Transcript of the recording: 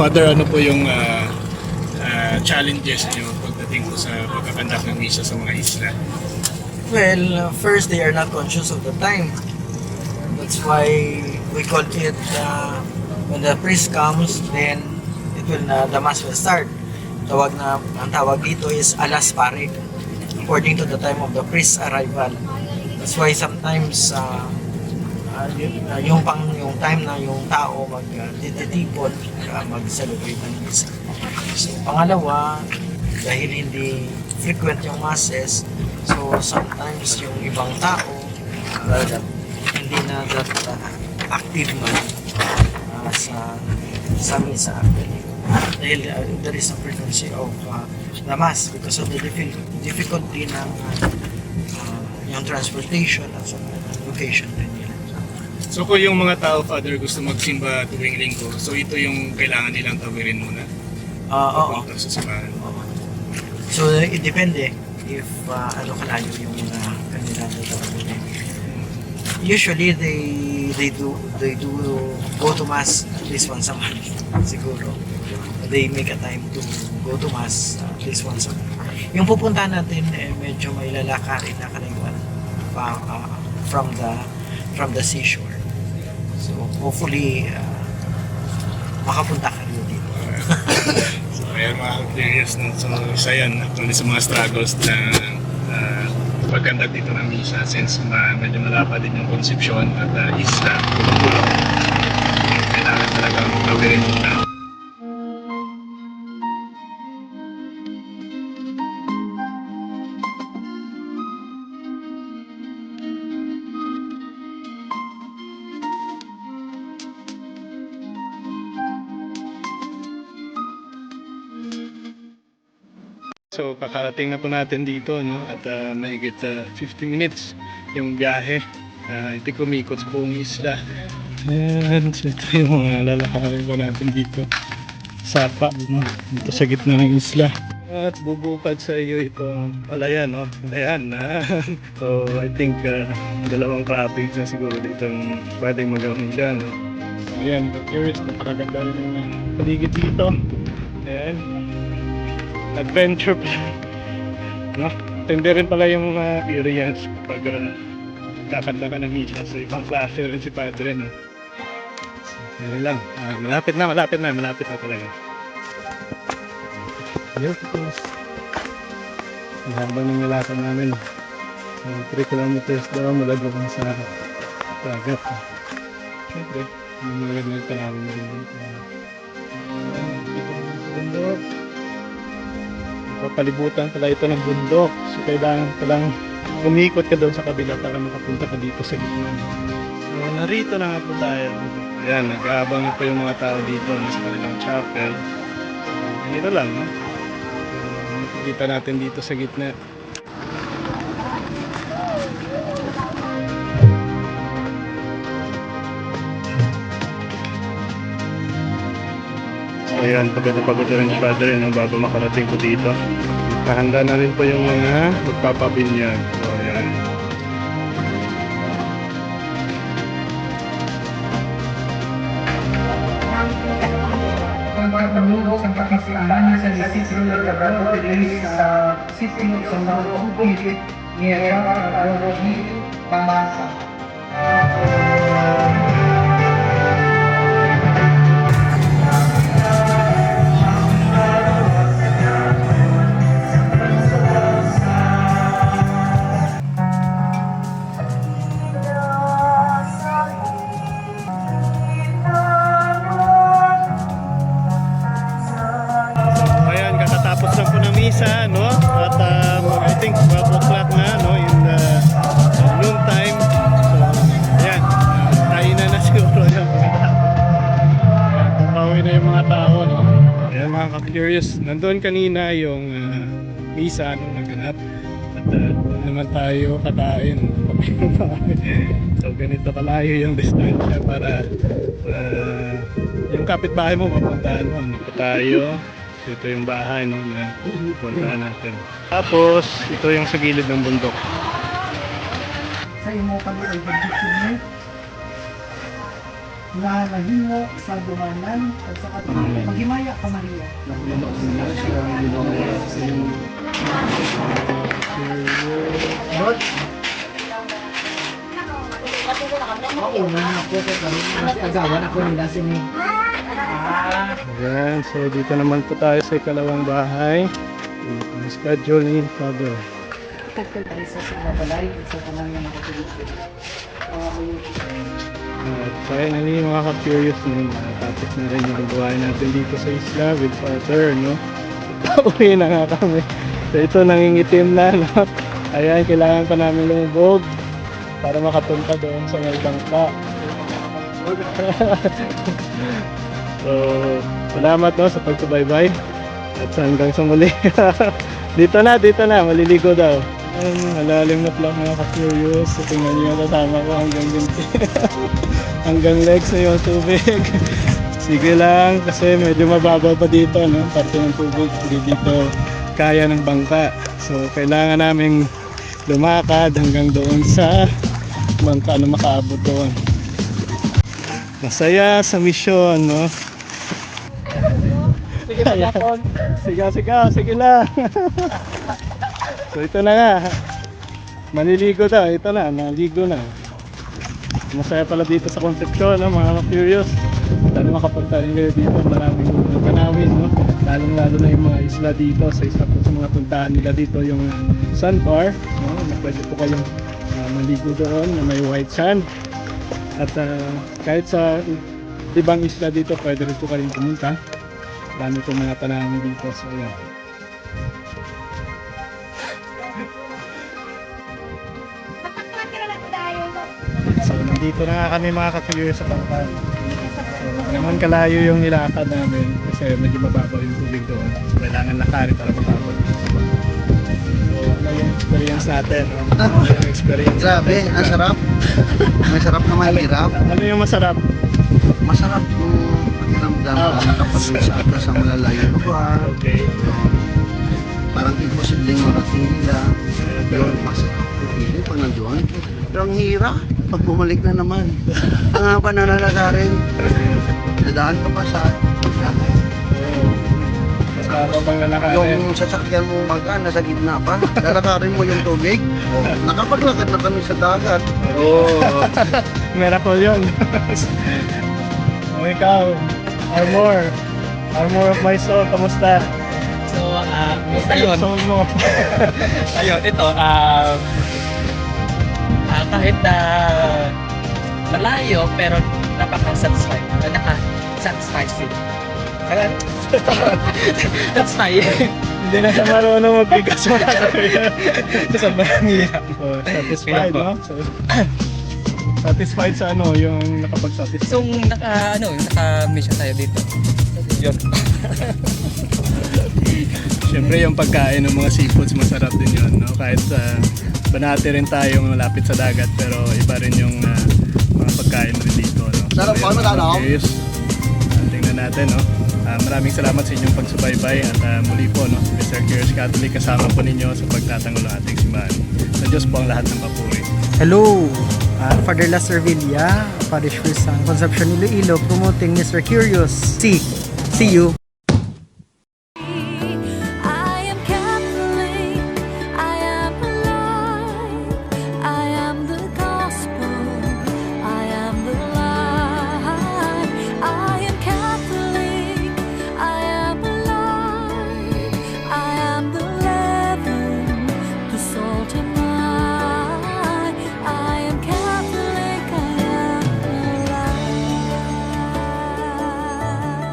Father, ano po yung ah, ah, challenges niyo pagdating po sa pagkakandak ng misa sa mga isla? Well, uh, first they are not conscious of the time. That's why we call it uh, when the priest comes, then it will uh, the mass will start. Tawag na ang tawag dito is alas pare according to the time of the priest's arrival. That's why sometimes uh, uh, yung pang yung time na yung tao mag uh, titipon uh, mag-celebrate ng misa. So pangalawa, dahil hindi frequent yung masses, so sometimes yung ibang tao uh, hindi na that uh, active man uh, sa sa misa. Dahil uh, there is a frequency of uh, the mass because of the diffi- difficulty ng uh, uh, yung transportation at sa location din. So kung yung mga tao, Father, gusto magsimba tuwing linggo, so ito yung kailangan nilang tawirin muna Uh, oo. papunta sa simbahan. Oo. So, it depende if uh, ano kalayo yung uh, kanilang gagawin. Usually, they they do they do go to mass at least once a month siguro. They make a time to go to mass at least once a month. Yung pupunta natin eh, medyo may lalakarin na pa uh, from the from the seashore. Hopefully uh, makapunta ka rin dito. So ayan mga curious na so isa yan actually sa mga struggles na uh, pagkandak dito ng misa since ma medyo malapad din yung konsepsyon at uh, isla kulong-kulong. Kailangan talagang tawirin So kakarating na po natin dito no at uh, mahigit uh, 15 minutes yung biyahe. Uh, ito kumikot sa buong isla. Ayan, so ito yung mga lalakarin po natin dito. Sapa, no? dito sa gitna ng isla. At bubukad sa iyo ito palayan, no? Palayan na. so I think uh, dalawang cropping na siguro dito ang pwedeng magawin nila. No? Ayan, curious, napakaganda rin yung paligid dito. Ayan adventure no? Tindi rin pala yung mga experience pag uh, kakanta ka ng misa sa ibang klase rin si Padre no? Yan lang, Ah, malapit na, malapit na, malapit na talaga. Beautiful Ang habang ng nilakad namin uh, 3 kilometers daw mula doon sa dagat. Siyempre, yung mga ganito namin din dito bundok papalibutan pala ito ng bundok. So, kailangan palang umikot ka doon sa kabila para makapunta ka dito sa gitna. So, narito na nga po tayo. Ayan, nag-aabang na po yung mga tao dito sa kanilang chapel. So, ito lang, no? So, makikita natin dito sa gitna. Ayan, pagod na pagod na rin si Father no, bago makarating po dito. Kahanda na rin po yung mga magpapabinyag. So, ayan. pagkatulog sa pakistanan sa disiplo ng Tagalog Release sa sitio sa mga bukit ni Rakarogi Pamasa. Ayan, Ka-curious. Nandun kanina yung uh, misa, no? Naganap. At uh, naman tayo kakain. so, ganito kalayo yung distansya para uh, yung kapitbahay mo mapuntahan mo. Ano po tayo? Ito yung bahay no, na puntahan natin. Tapos, ito yung sa gilid ng bundok. Sa imo kami nga nahimo sa dumanan at sa katunayan. Maghimaya ka Maria. Lord, Mauna na ako sa karoon kasi agawan ako nila sini. Ah, Ayan, so dito naman po tayo sa ikalawang bahay. Schedule ni Father. tagkal tayo sa mga balay, sa kanang yung nakatulog ko. At finally, mga ka-curious, no, natapos na rin yung buhay natin dito sa isla with Father, no? Uwi na nga kami. So ito, nangingitim na, no? Ayan, kailangan pa namin lumubog para makapunta doon sa may bangka. so, salamat no sa pagsubaybay. At hanggang sa muli. dito na, dito na, maliligo daw. Ang malalim na pala mga ka-curious. So, tingnan niyo yung kasama ko hanggang ginti. hanggang legs na yung tubig. Sige lang, kasi medyo mababaw pa dito, no? Parte ng tubig, hindi dito kaya ng bangka. So, kailangan naming lumakad hanggang doon sa bangka na makaabot doon. Masaya sa misyon, no? Sige Sige, sige, sige lang. so, ito na nga. Maniligo daw. Ito na, naligo na. Masaya pala dito sa Concepcion, no, mga curious. Sana makapunta rin kayo dito. Maraming tanawin, no? Lalong lalo na yung mga isla dito. Sa isa po sa mga puntahan nila dito, yung uh, Sunbar. No? Pwede po kayong uh, maligo doon na may white sand. At uh, kahit sa ibang isla dito, pwede rin po kayong pumunta. Dami po mga tanawin dito. So, yan. Nandito na nga kami mga ka-curious sa Pangpal. So, naman kalayo yung nilakad namin kasi medyo mababaw yung tubig doon. Kailangan lakarin para makabot. So, ano yung experience natin? No? Ano yung experience Grabe, natin? ang sarap. Masarap na mahirap. Ano yung masarap? Masarap yung pakiramdam Ah. na nakapag-usap ka sa malalayong lugar. Okay. Parang imposibleng marating nila. Yun, masarap. Pag nandoon. Pero ang hirap, pag bumalik na naman. Ang haba na lalagarin. Dadaan ka pa sa yung sasakyan mo maga, nasa gitna pa. Lalakarin mo yung tubig. Nakapaglakad na kami sa dagat. Oo. Miracle yun. o ikaw, Armor. Armor of my soul, kamusta? So, ah, ayun, Soul mo. ayun, ito, ah, kahit na malayo, pero napaka-satisfied, uh, naka-satisfied sila. Kaya, satisfied. Hindi na siya marunong magbigas mo na Sa mahirap. so, satisfied, no? Satisfied sa ano, yung nakapag-satisfied. So, naka, ano, naka-mission tayo dito. Yun. Siyempre yung pagkain ng mga seafoods masarap din yun, no? Kahit sa banati rin tayo malapit sa dagat pero iba rin yung ah, mga pagkain rin dito, no? Sarap mga ano? curious. Ah, tingnan natin, no? Ah, maraming salamat sa inyong pagsubaybay at ah, muli po, no? Mr. Curious Catholic, kasama po ninyo sa pagtatanggol ng ating simbahan. Sa Diyos po ang lahat ng papuri. Hello, uh, Father Las Servilla, Parish Priest ng Concepcion Iloilo, promoting Mr. Curious. See, see you.